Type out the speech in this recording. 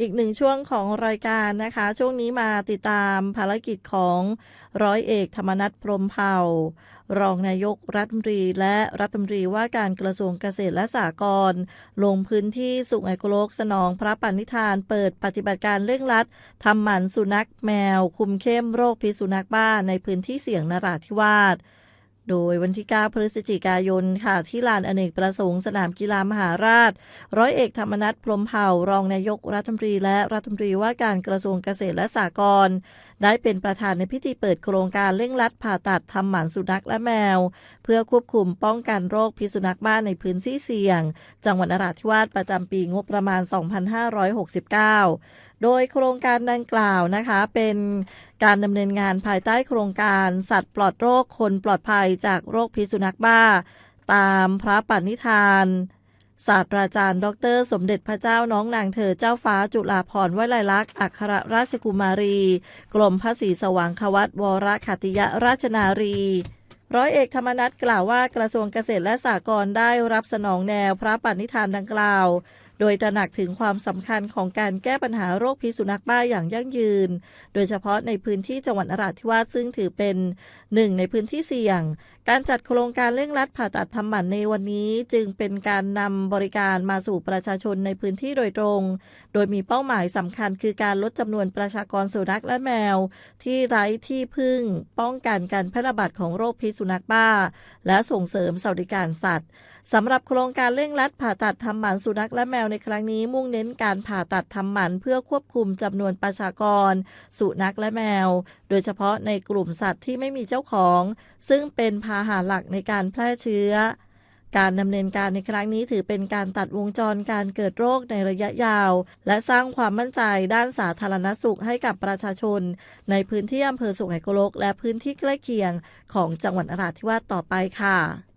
อีกหนึ่งช่วงของรายการนะคะ ช่วงนี้มาติดตามภารกิจของร้อยเอกธรรมนัฐพรมเผ่ารองนายกรัฐมนตรีและรัฐมนตรีว่าการกระทรวงเกษตรและสหกรณ์ลงพื้นที่สุงไอโกโลกสนองพระปณิธาน เปิดปฏิบัติการเร่งรัดทำหมันสุนัขแมว คุมเข้มโรคพิษสุนัขบ้าในพื้นที่เสี่ยงนราธิวาส โดยวันที่ 9 พฤศจิกายนค่ะ ที่ลานอเนกประสงค์สนามกีฬามหาราช ร้อยเอกธรรมนัฐพรมเผ่ารองนายกรัฐมนตรีและรัฐมนตรีว่าการกระทรวงเกษตรและสหกรณ์ได้เป็นประธานในพิธีเปิดโครงการเร่งรัดผ่าตัดทำหมันสุนัขและแมว เพื่อควบคุมป้องกันโรคพิษสุนัขบ้าในพื้นที่เสี่ยง จังหวัดนราธิวาสประจำปีงบประมาณ 2569โดยโครงการดังกล่าวนะคะเป็นการดำเนินงานภายใต้โครงการสัตว์ปลอดโรคคนปลอดภัยจากโรคพิษสุนัขบ้า ตามพระปณิธานศาสตราจารย์ ดร สมเด็จพระเจ้าน้องนางเธอเจ้าฟ้าจุฬาภรณ์วลัยลักษณ์อัครราชกุมารี กรมพระศรีสว่างควัตวรขัตติยราชนารี ร้อยเอกธรรมนัฐกล่าวว่ากระทรวงเกษตรและสหกรณ์ได้รับสนองแนวพระปณิธานดังกล่าว โดยตระหนักถึงความสำคัญของการแก้ปัญหาโรคพิษสุนัขบ้าอย่างยั่งยืน โดยเฉพาะในพื้นที่จังหวัดนราธิวาสซึ่งถือเป็นหนึ่งในพื้นที่เสี่ยง การจัดโครงการเร่งรัดผ่าตัดทำหมันในวันนี้จึงเป็นการนำบริการมาสู่ประชาชนในพื้นที่โดยตรง โดยมีเป้าหมายสำคัญคือการลดจำนวนประชากรสุนัขและแมว ที่ไร้ที่พึ่ง ป้องกันการแพร่ระบาดของโรคพิษสุนัขบ้า และส่งเสริมสวัสดิการสัตว์สำหรับโครงการเร่งรัดผ่าตัดทำหมันสุนัขและแมวในครั้งนี้มุ่งเน้นการผ่าตัดทำหมันเพื่อควบคุมจำนวนประชากร สุนัขและแมว โดยเฉพาะในกลุ่มสัตว์ที่ไม่มีเจ้าของ ซึ่งเป็นพาหะหลักในการแพร่เชื้อการดำเนินการในครั้งนี้ถือเป็นการตัดวงจรการเกิดโรคในระยะยาว และสร้างความมั่นใจด้านสาธารณสุขให้กับประชาชน ในพื้นที่อำเภอสุไหงโกลก และพื้นที่ใกล้เคียงของจังหวัดนราธิวาสต่อไปค่ะ